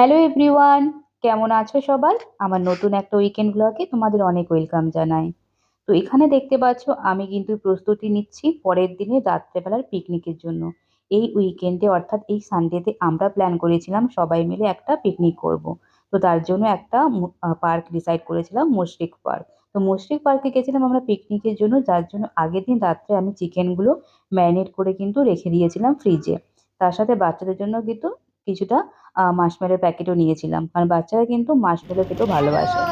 Hello everyone কেমন আছো সবাই? আমার নতুন একটা উইকেন্ড ব্লগে তোমাদের অনেক ওয়েলকাম জানাই। তো এখানে দেখতে পাচ্ছ, আমি কিন্তু প্রস্তুতি নিচ্ছি পরের দিনে রাত্রেবেলার পিকনিকের জন্য। এই উইকেন্ডে অর্থাৎ এই সানডেতে আমরা প্ল্যান করেছিলাম সবাই মিলে একটা পিকনিক করব। তো তার জন্য একটা পার্ক ডিসাইড করেছিলাম মুশরিক পার্ক তো মুশরিক পার্কে গেছিলাম আমরা পিকনিকের জন্য, যার জন্য আগের দিন রাত্রে আমি চিকেনগুলো ম্যারিনেট করে কিন্তু রেখে দিয়েছিলাম ফ্রিজে তার সাথে বাচ্চাদের জন্য কিন্তু কিছুটা মাশমেলোর প্যাকেটও নিয়েছিলাম। কারণ বাচ্চারা কিন্তু মাশমেলো খেতেও ভালোবাসে।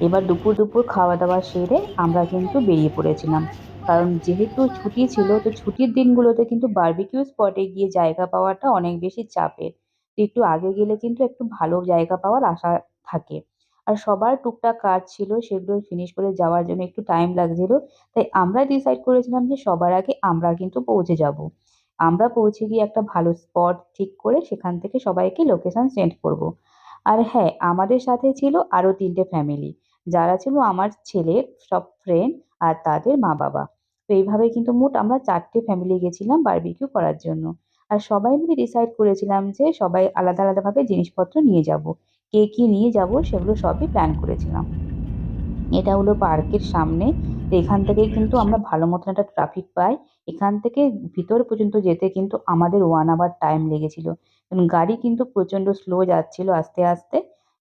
এবার দুপুর দুপুর খাওয়া দাওয়া সেরে আমরা কিন্তু বেরিয়ে পড়েছিলাম। কারণ যেহেতু ছুটি ছিল, তো ছুটির দিনগুলোতে কিন্তু বারবিকিউ স্পটে গিয়ে জায়গা পাওয়াটা অনেক বেশি চাপের। একটু আগে গেলে কিন্তু একটু ভালো জায়গা পাওয়ার আশা থাকে। আর সবার টুকটাক কাজ ছিল, সেগুলো ফিনিশ করে যাওয়ার জন্য একটু টাইম লাগছিল। তাই আমরা ডিসাইড করেছিলাম যে সবার আগে আমরা কিন্তু পৌঁছে যাব। আমরা পৌঁছে গিয়ে একটা ভালো স্পট ঠিক করে সেখান থেকে সবাইকে লোকেশন সেন্ড করব। আর হ্যাঁ আমাদের সাথে ছিল আরও তিনটে ফ্যামিলি যারা ছিল আমার ছেলের সব ফ্রেন্ড আর তাদের মা বাবা। তো এইভাবে কিন্তু মোট আমরা চারটে ফ্যামিলি গেছিলাম বারবিকিউ করার জন্য। আর সবাই মিলে ডিসাইড করেছিলাম যে সবাই আলাদা আলাদাভাবে জিনিসপত্র নিয়ে যাব। কে কী নিয়ে যাব সেগুলো সবই প্ল্যান করেছিলাম। এটা হলো পার্কের সামনে। এখান থেকে কিন্তু আমরা ভালো মতন একটা ট্রাফিক পাই। এখান থেকে ভিতর পর্যন্ত যেতে কিন্তু আমাদের ওয়ান আওয়ার টাইম লেগেছিল। গাড়ি কিন্তু প্রচণ্ড স্লো যাচ্ছিল আস্তে আস্তে,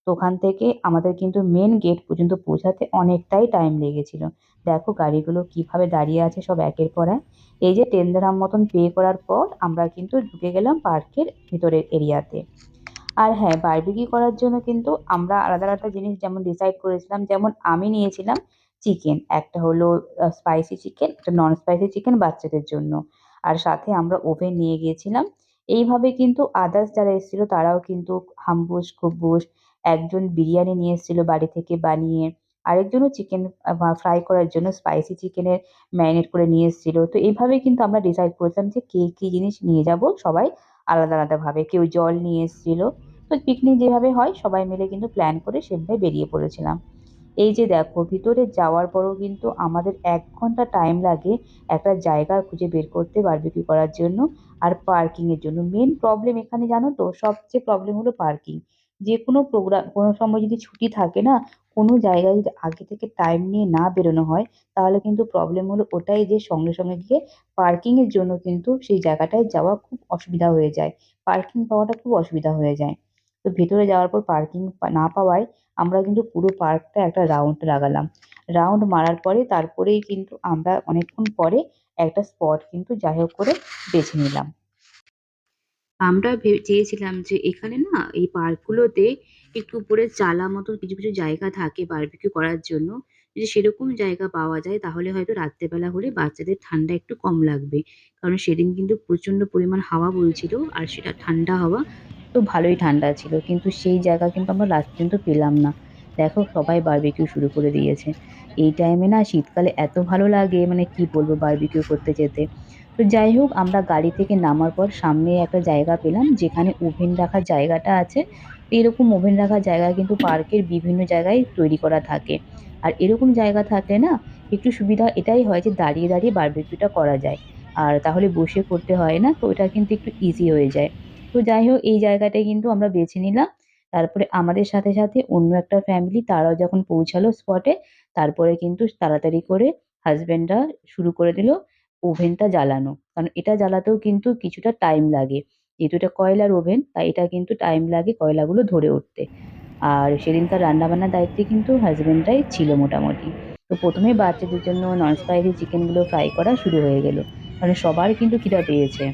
তো ওখান থেকে আমাদের কিন্তু মেন গেট পর্যন্ত পৌঁছাতে অনেকটাই টাইম লেগেছিল। দেখো গাড়িগুলো কীভাবে দাঁড়িয়ে আছে সব একের পর এক। এই যে টেন মতন পে করার পর আমরা কিন্তু ঢুকে গেলাম পার্কের ভিতরের এরিয়াতে আর হ্যাঁ বারবিকিউ করার জন্য কিন্তু আমরা আলাদা আলাদা জিনিস যেমন ডিসাইড করেছিলাম, যেমন আমি নিয়েছিলাম চিকেন, একটা হলো স্পাইসি চিকেন একটা নন স্পাইসি চিকেন বাচ্চাদের জন্য। আর সাথে আমরা ওভেন নিয়ে গিয়েছিলাম। এইভাবে কিন্তু আদার্স যারা এসেছিল, তারাও কিন্তু হাম্বুস খুব্বুস একজন বিরিয়ানি নিয়ে এসেছিল বাড়ি থেকে বানিয়ে, আরেকজনও চিকেন ফ্রাই করার জন্য স্পাইসি চিকেনের ম্যারিনেট করে নিয়ে এসেছিল। তো এইভাবেই কিন্তু আমরা ডিসাইড করেছিলাম যে কে কী জিনিস নিয়ে যাব, সবাই আলাদা আলাদাভাবে। কেউ জল নিয়ে এসেছিল। তো পিকনিক যেভাবে হয়, সবাই মিলে কিন্তু প্ল্যান করে সেভাবে বেরিয়ে পড়েছিলাম। এই যে দেখো, ভিতরে যাওয়ার পরও কিন্তু আমাদের এক ঘণ্টা টাইম লাগে একটা জায়গা খুঁজে বের করতে বারবিকিউ করার জন্য আর পার্কিংয়ের জন্য। মেন প্রবলেম এখানে জানো তো, সবচেয়ে প্রবলেম হলো পার্কিং যে কোনো প্রোগ্রাম কোনো সময় যদি ছুটি থাকে না, কোনো জায়গায় যদি আগে থেকে টাইম নিয়ে না বেরোনো হয়, তাহলে কিন্তু প্রবলেম হলো ওটাই যে সঙ্গে সঙ্গে গিয়ে পার্কিংয়ের জন্য কিন্তু সেই জায়গাটায় যাওয়া খুব অসুবিধা হয়ে যায়। পার্কিং পাওয়াটা খুব অসুবিধা হয়ে যায়। তো ভেতরে যাওয়ার পর পার্কিং না পাওয়ায় আমরা কিন্তু পুরো পার্কটা একটা রাউন্ড লাগালাম। রাউন্ড মারার পরে তারপরেই কিন্তু আমরা অনেকক্ষণ পরে একটা স্পট কিন্তু যাই হোক করে বেছে নিলাম। আমরা চেয়েছিলাম যে এখানে না এই পার্কগুলোতে একটু উপরে চালা মতো কিছু কিছু জায়গা থাকে বারবিকিউ করার জন্য। যদি সেরকম জায়গা পাওয়া যায় তাহলে হয়তো রাত্রেবেলা হলে বাচ্চাদের ঠান্ডা একটু কম লাগবে। কারণ সেদিন কিন্তু প্রচণ্ড পরিমাণ হাওয়া বইছিল আর সেটা ঠান্ডা হাওয়া তো ভালোই ঠান্ডা ছিল, কিন্তু সেই জায়গা কিন্তু আমরা লাস্ট পর্যন্ত পেলাম না। দেখো, সবাই বারবিকিউ শুরু করে দিয়েছে। এই টাইমে না শীতকালে এত ভালো লাগে মানে কি বলব বারবিকিউ করতে যেতে। তো যাই হোক, আমরা গাড়ি থেকে নামার পর সামনে একটা জায়গা পেলাম, যেখানে ওভেন রাখার জায়গাটা আছে। এরকম ওভেন রাখার জায়গা কিন্তু পার্কের বিভিন্ন জায়গায় তৈরি করা থাকে। আর এরকম জায়গা থাকলে না একটু সুবিধা এটাই হয় যে দাঁড়িয়ে দাঁড়িয়ে বারবিকিউটা করা যায়। আর তাহলে বসে করতে হয় না, তো এটা কিন্তু একটু ইজি হয়ে যায়। তো যাই হোক, এই জায়গাটাই কিন্তু আমরা বেছে নিলাম। তারপরে আমাদের সাথে সাথে অন্য একটা ফ্যামিলি তারাও যখন পৌঁছালো স্পটে তারপরে কিন্তু তাড়াতাড়ি করে হাজব্যান্ডরা শুরু করে দিল ওভেনটা জ্বালানো। কারণ এটা জ্বালাতেও কিন্তু কিছুটা টাইম লাগে। যেহেতু এটা কয়লার ওভেন তাই এটা কিন্তু টাইম লাগে কয়লাগুলো ধরে উঠতে। আর সেদিনকার রান্নাবান্নার দায়িত্বে কিন্তু হাজব্যান্ডরাই ছিল মোটামুটি। তো প্রথমে বাচ্চাদের জন্য নন স্পাইসি চিকেনগুলো ফ্রাই করা শুরু হয়ে গেল। কারণ সবার কিন্তু খিদা পেয়েছে।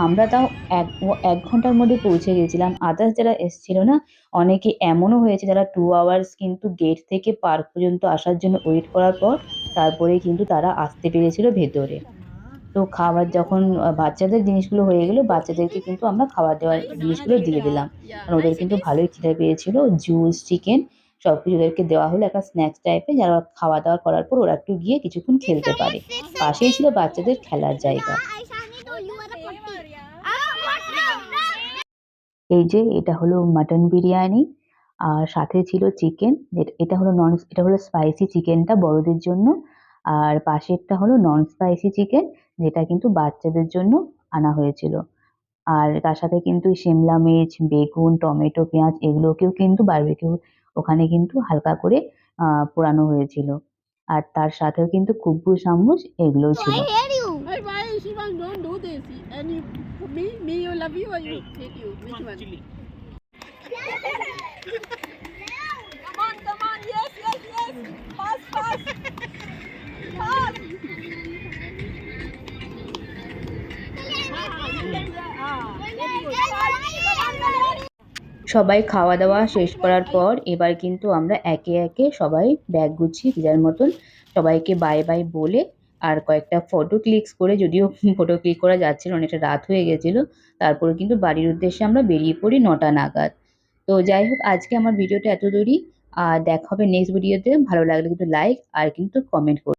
আমরা তাও এক এক ঘণ্টার মধ্যে পৌঁছে গেছিলাম। আদার্স যারা এসছিল না, অনেকে এমনও হয়েছে যারা টু আওয়ার্স কিন্তু গেট থেকে পার্ক পর্যন্ত আসার জন্য ওয়েট করার পর তারপরে কিন্তু তারা আসতে পেরেছিল ভেতরে। তো খাবার যখন বাচ্চাদের জিনিসগুলো হয়ে গেলো, বাচ্চাদেরকে কিন্তু আমরা খাবার দেওয়ার জিনিসগুলো দিয়ে দিলাম। কারণ ওদের কিন্তু ভালোই খিদে পেয়েছিল। জুস চিকেন সব কিছু ওদেরকে দেওয়া হলো একটা স্ন্যাক্স টাইপের যারা খাওয়া দাওয়া করার পর ওরা একটু গিয়ে কিছুক্ষণ খেলতে পারে। পাশেই ছিল বাচ্চাদের খেলার জায়গা। এই যে এটা হলো মাটন বিরিয়ানি আর সাথে ছিল চিকেন এটা হলো নন এটা হলো স্পাইসি চিকেনটা বড়দের জন্য আর পাশেরটা হলো নন স্পাইসি চিকেন যেটা কিন্তু বাচ্চাদের জন্য আনা হয়েছিল আর তার সাথে কিন্তু শিমলা মির্চ, বেগুন, টমেটো, পেঁয়াজ এগুলোকেও কিন্তু বারবিকিউ ওখানে কিন্তু হালকা করে পোড়ানো হয়েছিল। আর তার সাথেও কিন্তু কুব্বু চামচ এগুলোও ছিল। Love you or you hate you? Which one? Chili. Come on, come on, yes, yes, yes. Ah, ah. Come on, সবাই খাওয়া দাওয়া শেষ করার পর এবার কিন্তু আমরা একে একে সবাই ব্যাগ গুছিয়ে যার মতন সবাইকে বাই বাই বলে আর কয়েকটা ফটো ক্লিকস করে যদিও ফটো ক্লিক করা যাচ্ছিল অনেকটা রাত হয়ে গেছিল, তারপরে কিন্তু বাড়ির উদ্দেশ্যে আমরা বেরিয়ে পড়ি নটা নাগাদ। তো যাই হোক, আজকে আমার ভিডিওটা এত দূরই, আর দেখা হবে নেক্সট ভিডিওতে ভালো লাগলে কিন্তু লাইক আর কিন্তু কমেন্ট করুন